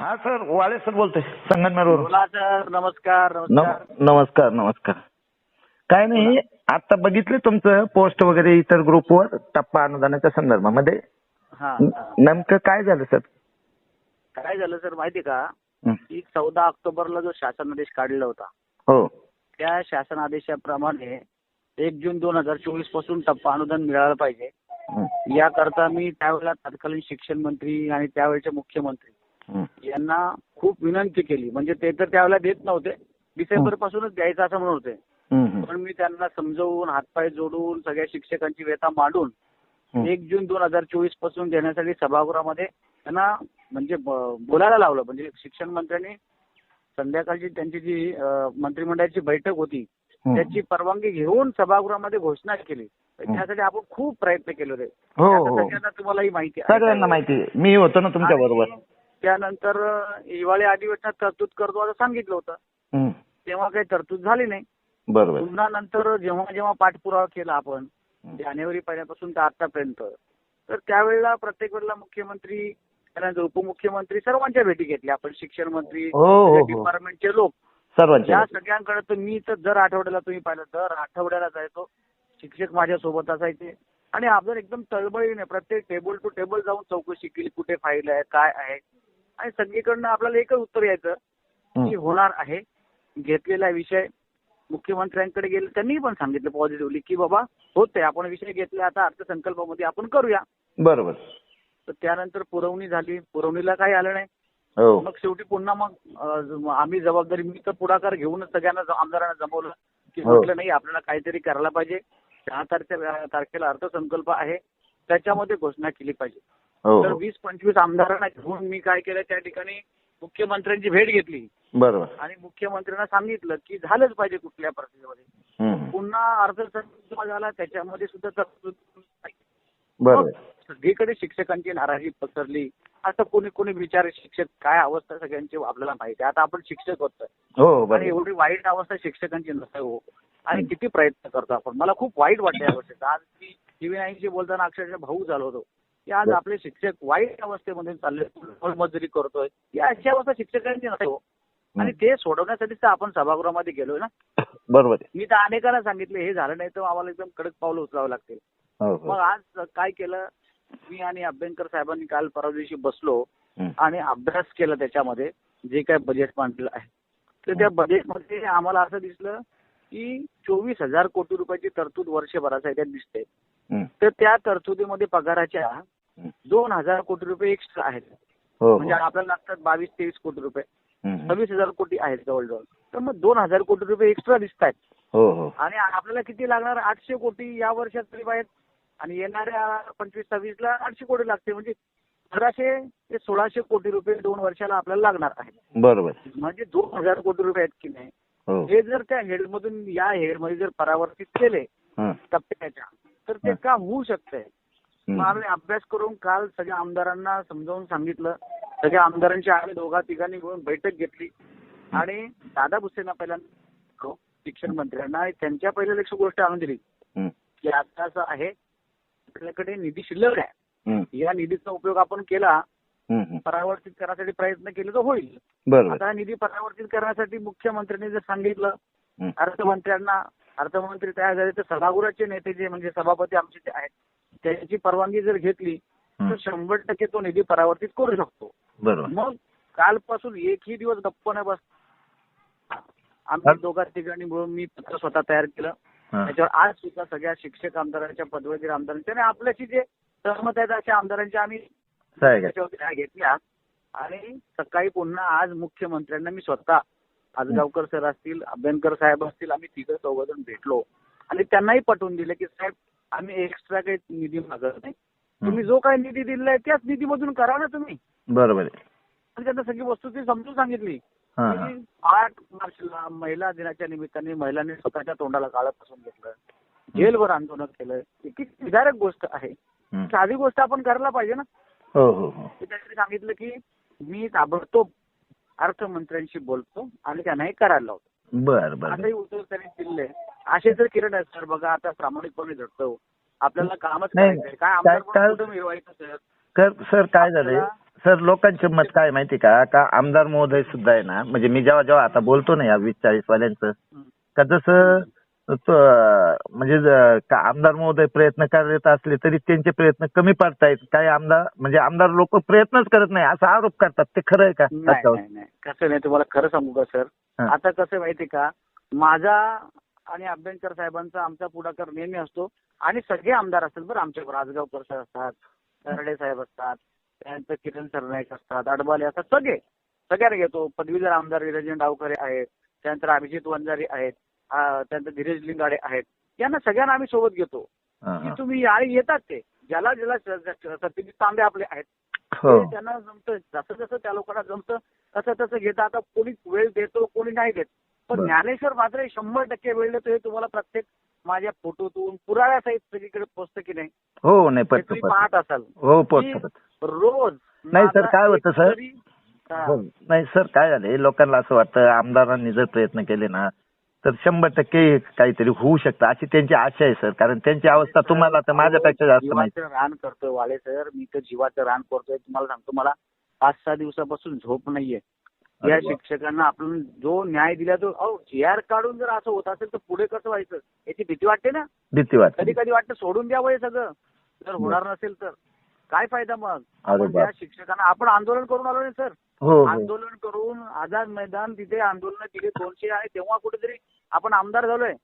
हा sir वाळे sir बोलतोय संगमनेरवरून बोला सर नमस्कार नमस्कार नम- नमस्कार. नमस्कार काय नाही आता बघितले तुमचं पोस्ट वगैरे इतर ग्रुपवर टप्पा अनुदानाच्या संदर्भामध्ये. हा नेमकं काय झालं सर? काय झालं सर माहिती का? हं. की चौदा ऑक्टोबरला जो शासन आदेश काढलेला होता हो. त्या शासन आदेशाप्रमाणे एक जून दोन हजार चोवीसपासून टप्पा अनुदान मिळालं पाहिजे. हं. याकरता मी त्यावेळेला तत्कालीन शिक्षण मंत्री आणि त्यावेळेचे मुख्यमंत्री. यांना खूप विनंती केली. म्हणजे ते तर त्यावेळेला देत नव्हते. डिसेंबर पासूनच द्यायचं असं म्हणत होते. हं, हं. पण मी त्यांना समजवून हातपाय जोडून सगळ्या शिक्षकांची व्यथा मांडून हं. एक जून दोन हजार चोवीसपासून देण्यासाठी सभागृहामध्ये त्यांना म्हणजे बोलायला लावलं. म्हणजे शिक्षण मंत्र्यांनी संध्याकाळची त्यांची जी मंत्रिमंडळाची बैठक होती हं. त्याची परवानगी घेऊन सभागृहामध्ये घोषणा केली. त्यासाठी आपण खूप प्रयत्न केले होते. हो आता हो. सगळ्यांना तुम्हालाही माहिती आहे. सगळ्यांना माहिती आहे. मी होतो ना तुमच्या बरोबर. त्यानंतर हिवाळी अधिवेशनात तरतूद करतो असं सांगितलं होतं. तेव्हा काही तरतूद झाली नाही. बरोबर. पुन्हा नंतर जेव्हा जेव्हा पाठपुरावा केला आपण. जानेवारी पहिल्यापासून तर आतापर्यंत तर त्यावेळेला प्रत्येक वेळेला मुख्यमंत्री त्यानंतर उपमुख्यमंत्री सर्वांच्या भेटी घेतल्या. आपण शिक्षण मंत्री हो, हो, हो. डिपार्टमेंटचे लोक. या सगळ्यांकडे तर मी तर दर आठवड्याला तुम्ही पाहिलं दर आठवड्याला जायचो. शिक्षक माझ्या सोबत असायचे. आणि आपण एकदम तळबळीने प्रत्येक टेबल टू टेबल जाऊन चौकशी केली कुठे फाईल आहे काय आहे. आणि सगळीकडनं आपल्याला एकच उत्तर यायचं. की होणार आहे. घेतलेला विषय मुख्यमंत्र्यांकडे गेले त्यांनी पण सांगितलं पॉझिटिव्हली की बाबा होते आपण विषय घेतला आता अर्थसंकल्पामध्ये आपण करूया. बरोबर. तर त्यानंतर पुरवणी झाली. पुरवणीला काही आलं नाही. हो. मग शेवटी पुन्हा मग आम्ही जबाबदारी मी तर पुढाकार घेऊनच सगळ्यांना आमदारांना जमवलं की हो. म्हटलं नाही आपल्याला काहीतरी करायला पाहिजे. दहा तारखे तारखेला अर्थसंकल्प आहे. त्याच्यामध्ये घोषणा केली पाहिजे. तर हो. वीस पंचवीस आमदारांना घेऊन मी काय केलं त्या ठिकाणी मुख्यमंत्र्यांची भेट घेतली. बरोबर. आणि मुख्यमंत्र्यांना सांगितलं की झालंच पाहिजे कुठल्या परिस्थितीमध्ये. हं, हं. पुन्हा अर्थसंकल्प झाला त्याच्यामध्ये सुद्धा तरतूद नाही. बरोबर सगळीकडे शिक्षकांची नाराजी पसरली. असं कोणी कोणी बिचारे शिक्षक काय अवस्था सगळ्यांची आपल्याला माहिती आहे. आता आपण शिक्षक होतोय. हो आणि बरोबर एवढी वाईट अवस्था शिक्षकांची नसते हो. आणि किती प्रयत्न करतो आपण. मला खूप वाईट वाटतं या गोष्टीचं. आज मी टीव्ही नाईनशी बोलताना अक्षरशः भाऊ झालो होतो. की आज आपले शिक्षक वाईट अवस्थेमध्ये चालले मजुरी करतोय. या अशी अवस्था शिक्षकांची नसते हो. आणि ते सोडवण्यासाठीच तर आपण सभागृहामध्ये गेलोय ना. बरोबर. मी तर अनेकांना सांगितलं हे झालं नाही तर आम्हाला एकदम कडक पावलं उचलावं लागतील हो हो. मग आज काय केलं? मी आणि अभ्यंकर साहेबांनी काल परवा दिवशी बसलो. आणि अभ्यास केला त्याच्यामध्ये जे काय बजेट मांडलं आहे. तर त्या बजेटमध्ये आम्हाला असं दिसलं की चोवीस हजार कोटी रुपयाची तरतूद वर्षभरासाठी दिसते. तर त्या तरतुदीमध्ये पगाराच्या. दोन हजार कोटी रुपये एक्स्ट्रा आहेत. हो म्हणजे हो आपल्याला लागतात बावीस तेवीस कोटी रुपये. सव्वीस हजार कोटी आहेत जवळजवळ. तर मग दोन हजार कोटी रुपये एक्स्ट्रा दिसत आहेत आणि आपल्याला किती लागणार? आठशे कोटी या वर्षात तरी पाहिजेत आणि येणाऱ्या पंचवीस सव्वीसला आठशे कोटी लागते म्हणजे पंधराशे ते सोळाशे कोटी रुपये दोन वर्षाला आपल्याला लागणार आहे बरोबर. म्हणजे दोन हजार कोटी रुपये आहेत की नाही? हो. हे जर त्या हेडमधून या हेडमध्ये जर परावर्तित केले. टप्प्याच्या तर ते हं. का होऊ शकतंय. हं. मग आम्ही अभ्यास करून काल सगळ्या आमदारांना समजावून सांगितलं सगळ्या आमदारांची आम्ही दोघा तिघांनी मिळून बैठक घेतली आणि दादा भुसेंना पहिल्यांदा शिक्षण मंत्र्यांना त्यांच्या पहिल्या लक्ष गोष्ट आणून दिली. की आता असं आहे आपल्याकडे निधी शिल्लक आहे. या निधीचा उपयोग आपण केला. परावर्तित करण्यासाठी प्रयत्न केले तर होईल आता हा निधी परावर्तित करण्यासाठी मुख्यमंत्र्यांनी जर सांगितलं. अर्थमंत्र्यांना अर्थमंत्री तयार झाले तर सभागृहाचे नेते जे म्हणजे सभापती आमचे जे आहेत त्यांची परवानगी जर घेतली. तर शंभर टक्के तो निधी परावर्तित करू शकतो. बरोबर. मग कालपासून एकही दिवस गप्प नाही बस आम्ही दोघा तिघांनी मिळून मी पत्र स्वतः तयार केलं. त्याच्यावर आज सुद्धा सगळ्या शिक्षक आमदारांच्या पदवीधर आमदारांच्या आणि आपल्याशी जे सहमत आहेत अशा आमदारांच्या आम्ही काय काय त्याच्यावरती त्या घेतल्या आणि सकाळी पुन्हा आज मुख्यमंत्र्यांना मी स्वतः आजगावकर सर असतील अभ्यंकर साहेब असतील आम्ही तिघं चौघजण भेटलो. आणि त्यांनाही पटवून दिलं की साहेब आम्ही एक्स्ट्रा काही निधी मागत नाही. तुम्ही जो काही निधी दिलाय त्याच निधीमधून करा ना तुम्ही. बरोबर आणि त्यांना सगळी वस्तुस्थिती समजून सांगितली. आठ मार्चला महिला दिनाच्या निमित्ताने महिलांनी स्वतःच्या तोंडाला काळं पासून घेतलं. जेलभर आंदोलन केलं. किती विदारक गोष्ट आहे. साधी गोष्ट आपण करायला पाहिजे ना. हो हो हो. त्यांनी सांगितलं की मी ताबडतोब अर्थमंत्र्यांशी बोलतो आणि त्यांना हे करायला लावतो. बर बर असंही उत्तर त्यांनी दिले असे जर किरण आहेत सर बघा आता प्रामाणिकपणे झटतो. आपल्याला कामच नाही, काय काय- आमदार काय- म्हणून कुठं मिळवायचं सर? तर सर काय झालंय? सर लोकांचे मत काय माहिती का? का आमदार महोदय सुद्धा आहे ना म्हणजे मी जेव्हा जेव्हा आता बोलतो ना या वीस चाळीस वाल्यांचं का जसं म्हणजे आमदार महोदय प्रयत्न करत असले तरी त्यांचे प्रयत्न कमी पडतायत काही आमदार म्हणजे आमदार लोक प्रयत्नच करत नाही असा आरोप करतात. ते खरं आहे का? नाही कसं नाही तुम्हाला खरं सांगू का सर. आता कसं माहिती का? माझा आणि अभ्यंकर साहेबांचा आमचा पुढाकार नेहमी असतो. आणि सगळे आमदार असतात बरं. आमच्याकडे राजगावकर सर असतात तरडे साहेब असतात त्यानंतर किरण सरनाईक असतात अडबाले असतात. सगळे सगळ्यांना घेतो. पदवीधर आमदार निरंजन डावकरे आहेत त्यानंतर अभिजित वंजारी आहेत त्यानंतर धीरज लिंगाडे आहेत. यांना सगळ्यांना आम्ही सोबत घेतो. की. तुम्ही येतात ते. ज्याला ज्याला सत्यजित तांबे आपले आहेत. हो. त्यांना जमतं. जसं जसं त्या लोकांना जमतं तसं तसं घेतं. आता कोणी वेळ देतो कोणी नाही देत. पण. ज्ञानेश्वर मात्र शंभर टक्के वेळ देतो हे तुम्हाला प्रत्येक माझ्या फोटोतून पुराव्यासहित सगळीकडे पोचतं की नाही हो नाही तुम्ही. पाहत असाल हो. रोज नाही सर, काय होतं सर? हा. नाही सर काय झालंय लोकांना असं वाटतं आमदारांनी जर प्रयत्न केले ना तर शंभर टक्के काहीतरी होऊ शकतं अशी त्यांची आशा आहे सर कारण त्यांची अवस्था तुम्हाला तर माझ्यापेक्षा जास्त माहिती रान करतोय वाळे सर मी तर जीवाचं रान करतोय तुम्हाला सांगतो मला पाच सहा दिवसापासून झोप नाहीये या. शिक्षकांना आपण जो न्याय दिला तो अहो जी आर काढून जर असं होत असेल तर पुढे कसं व्हायचं? याची भीती वाटते ना? भीती वाटते. कधी कधी वाटतं सोडून द्यावं हे सगळं. जर होणार नसेल तर. काय फायदा मग? आपण त्या. शिक्षकांना आपण आंदोलन करून आलो ना सर? हो हो. आंदोलन करून आझाद मैदान तिथे आंदोलन दिले दोनशे आणि तेव्हा कुठेतरी आपण आमदार झालोय.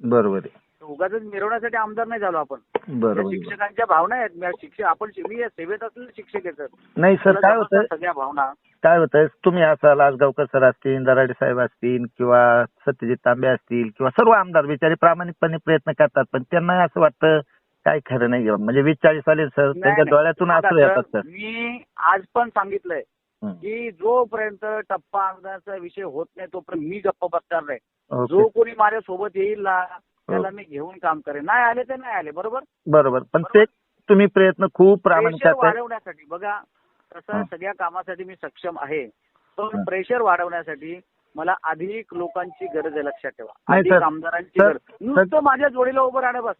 बरोबर आहे. उगाच मिरवण्यासाठी आमदार नाही झालो आपण. बरोबर. शिक्षकांच्या भावना आहेत. मी शिक्षक आपण मी सेवेत असलेले शिक्षक आहे सर. नाही सर काय होतं सगळ्या भावना. काय होतंय? तुम्ही असाल आजगावकर सर असतील दराडे साहेब असतील किंवा सत्यजित तांबे असतील किंवा सर्व आमदार बिचारे प्रामाणिकपणे प्रयत्न करतात पण त्यांना असं वाटतं काय खरं नाही म्हणजे वीस चाळीस साली सर त्यांच्या. डोळ्यातून असू येतात सर, मी आज पण सांगितलंय. की जोपर्यंत टप्पा अनुदानाचा विषय होत नाही तोपर्यंत मी गप्प बसणार नाही. जो कोणी माझ्या सोबत येईल ना त्याला मी घेऊन काम करेन. नाही आले तर नाही आले बरोबर? बरोबर. पण ते तुम्ही प्रयत्न खूप प्रेशर वाढवण्यासाठी बघा हं. सगळ्या कामासाठी मी सक्षम आहे. पण. प्रेशर वाढवण्यासाठी मला अधिक लोकांची गरज आहे लक्षात ठेवा. अधिक. आमदारांची गरज. नुसतं माझ्या जोडीला उभं राहणं बस.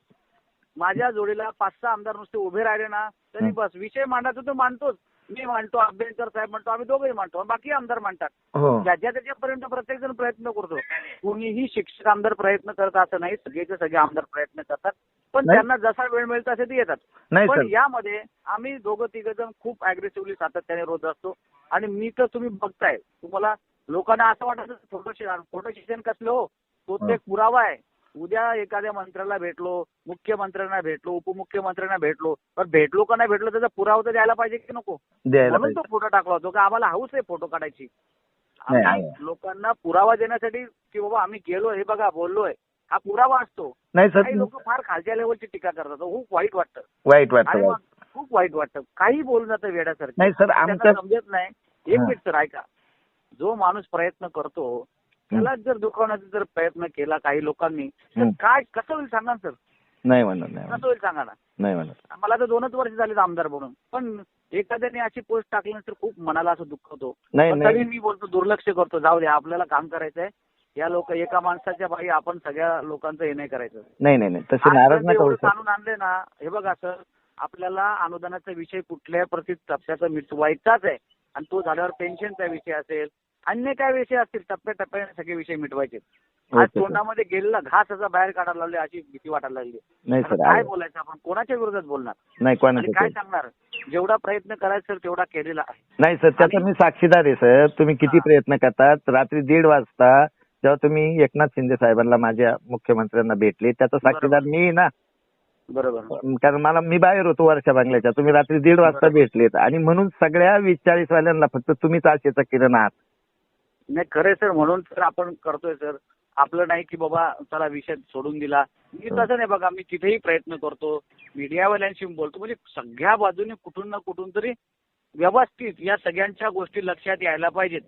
माझ्या जोडीला पाच सहा आमदार नुसते उभे राहिले ना तरी. बस. विषय मांडायचा तो मांडतोच मी मांडतो अभ्यंकर साहेब म्हणतो आम्ही दोघंही मांडतो बाकी आमदार मांडतात हो. ज्याच्या त्याच्यापर्यंत प्रत्येक जण प्रयत्न करतो. कुणीही शिक्षक आमदार प्रयत्न करत असं नाही सगळेचे सगळे आमदार प्रयत्न करतात. पण. त्यांना जसा वेळ मिळेल तसे ते येतात. पण यामध्ये आम्ही दोघं तिघ जण खूप अग्रेसिव्हली सातत्याने रोज असतो. आणि मी तर तुम्ही बघताय तुम्हाला लोकांना असं वाटत फोटो फोटो शिक्षण कसलं हो? तो ते पुरावा आहे. उद्या एखाद्या मंत्र्याला भेटलो मुख्यमंत्र्यांना भेटलो उपमुख्यमंत्र्यांना भेटलो पण भेटलो का नाही भेटलो त्याचा पुरावा तर द्यायला पाहिजे की नको? म्हणून तो फोटो टाकला होतो. का आम्हाला हाऊस आहे फोटो काढायची. लोकांना पुरावा देण्यासाठी की बाबा आम्ही गेलो हे बघा बोललोय. हा पुरावा असतो. नाही सर. काही लोक फार खालच्या लेवलची टीका करतात. खूप वाईट वाटतं. वाईट वाटतं खूप वाईट वाटतं. काही बोलून जातं वेड्यासारखं. नाही सर आमच्या समजत नाही. एक. मिनिट सर ऐका. जो माणूस प्रयत्न करतो त्याला जर दुखवण्याचा जर प्रयत्न केला काही लोकांनी तर. काय कसं होईल सांगा सर? नाही म्हणत नाही कसं होईल सांगा ना? नाही म्हणत मला तर दोनच वर्ष झालेत आमदार म्हणून. पण एखाद्याने अशी पोस्ट टाकल्यानंतर खूप मनाला असं दुःख होतो. नाही पण तरी मी बोलतो दुर्लक्ष करतो. जाऊ दे आपल्याला काम करायचंय. या लोक एका माणसाच्या बाई आपण सगळ्या लोकांचं हे नाही करायचं. नाही नाही नाही. तसे नाराज काढून आणले ना हे बघा सर आपल्याला अनुदानाचा विषय कुठल्या प्रति टप्प्याचा मिटवायचाच आहे. आणि तो झाल्यावर पेन्शनचा विषय असेल अन्य काय विषय असतील टप्प्याटप्प्याने सगळे विषय मिटवायचे. आज. तोंडामध्ये गेलेला घास असा बाहेर काढायला लागले अशी भीती वाटायला लागली. नाही सर काय. बोलायचं? आपण कोणाच्या विरोधात बोलणार? नाही काय. सांगणार? जेवढा प्रयत्न करायचा सर तेवढा केलेला आहे. नाही सर त्याचा मी साक्षीदार आहे सर. तुम्ही किती. प्रयत्न करतात? रात्री दीड वाजता जेव्हा तुम्ही एकनाथ शिंदे साहेबांना माझ्या मुख्यमंत्र्यांना भेटले त्याचा साक्षीदार मी ना. बरोबर. कारण मला मी बाहेर होतो वर्षा बांगल्याच्या. तुम्ही रात्री दीड वाजता. भेटलेत. आणि म्हणून सगळ्या वीस चाळीस वाल्यांना फक्त तुम्हीच आशेचा किरण आहात. नाही खरंय सर म्हणून तर आपण करतोय सर. आपलं नाही की बाबा चला विषय सोडून दिला. मी. तसं नाही बघा मी तिथेही प्रयत्न करतो. मीडियावाल्यांशी बोलतो. म्हणजे सगळ्या बाजूने कुठून ना कुठून तरी व्यवस्थित या सगळ्यांच्या गोष्टी लक्षात यायला पाहिजेत.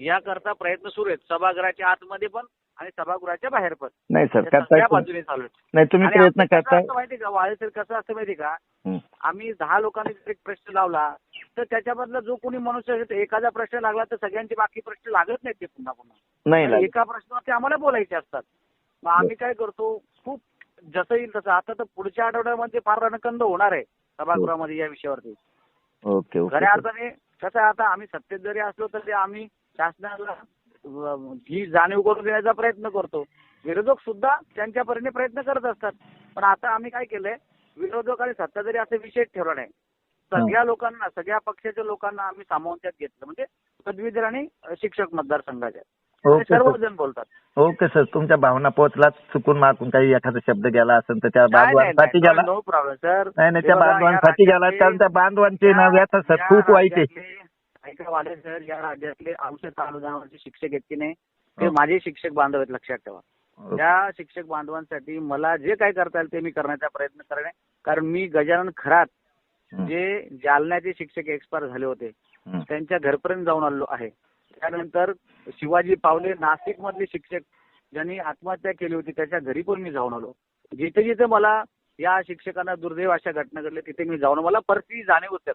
याकरता प्रयत्न सुरू आहेत. सभागृहाच्या आतमध्ये पण आणि सभागृहाच्या बाहेर पण. नाही सर या सगळ्या करताय बाजूने चालू आहेत. नाही तुम्ही आणि प्रयत्न आमचं कसं करताय. असतं माहिती का वाळे सर कसं असतं माहिती का? हं. आम्ही दहा लोकांनी जर एक प्रश्न लावला तर त्याच्यामधला जो कोणी मनुष्य असेल एखादा प्रश्न लागला तर सगळ्यांचे बाकी प्रश्न लागत नाहीत ते पुन्हा पुन्हा. नाही लागत. एका प्रश्नावरती आम्हाला बोलायचे असतात. मग आम्ही काय करतो खूप जसं येईल तसं. आता तर पुढच्या आठवड्यामध्ये फार रणकंद होणार आहे सभागृहामध्ये या विषयावरती. ओके ओके खऱ्या सर. अर्थाने कसं आहे आता आम्ही सत्तेत जरी असलो तरी आम्ही शासनाला ही जाणीव करून देण्याचा प्रयत्न करतो. विरोधक सुद्धा त्यांच्या परीने प्रयत्न करत असतात. पण आता आम्ही काय केलंय? विरोधक आणि सत्ताधारी असा विषय ठेवला नाही. सगळ्या लोकांना सगळ्या पक्षाच्या लोकांना आम्ही सामावून त्यात घेतलं. म्हणजे पदवीधर आणि शिक्षक मतदारसंघाच्या सर. सर्वजण बोलतात. Okay sir. तुमच्या भावना पोहोचलाच चुकून मागून काही एखादा शब्द गेला असेल तर त्या बांधवांसाठी गेला. नो प्रॉब्लेम सर नाही नाही त्या बांधवांसाठी गेला कारण त्या बांधवांची ना व्यथा सर खूप वाईट आहे. ऐका वाले सर या राज्यातले औषध तालुक्यावरचे शिक्षक आहेत की नाही ते माझे शिक्षक बांधव आहेत लक्षात ठेवा. त्या शिक्षक बांधवांसाठी मला जे काय करता येईल ते मी करण्याचा प्रयत्न करणे. कारण मी गजानन खरात हं. जे जालन्याचे शिक्षक एक्सपायर झाले होते हं. त्यांच्या घरपर्यंत जाऊन आलो आहे. त्यानंतर शिवाजी पावले नाशिक मधले शिक्षक ज्यांनी आत्महत्या केली होती त्याच्या घरी पण मी जाऊन आलो. जिथे जिथे मला या शिक्षकांना दुर्दैव अशा घटना घडल्या तिथे मी जाऊन मला परिस्थिती जाणीव होत्या.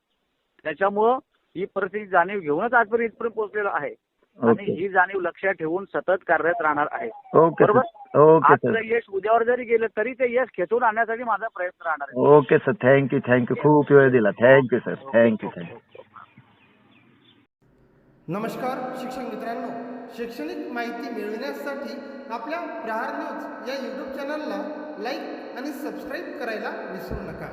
त्याच्यामुळं ही परिस्थिती जाणीव घेऊनच आजपर्यंत इथपर्यंत पोहोचलेलो आहे. आणि ही जाणीव लक्षात ठेवून सतत कार्यरत राहणार आहे. ओके बरोबर? आजचं यश उद्यावर जरी गेलं तरी ते यश खेचून आणण्यासाठी माझा प्रयत्न राहणार आहे. Okay sir. थँक्यू थँक्यू खूप वेळ दिला. थँक्यू सर थँक्यू थँक्यू नमस्कार शिक्षक मित्रांनो. शैक्षणिक माहिती मिळविण्यासाठी आपल्या प्रहार न्यूज या यूट्यूब चॅनलला लाईक आणि सबस्क्राईब करायला विसरू नका.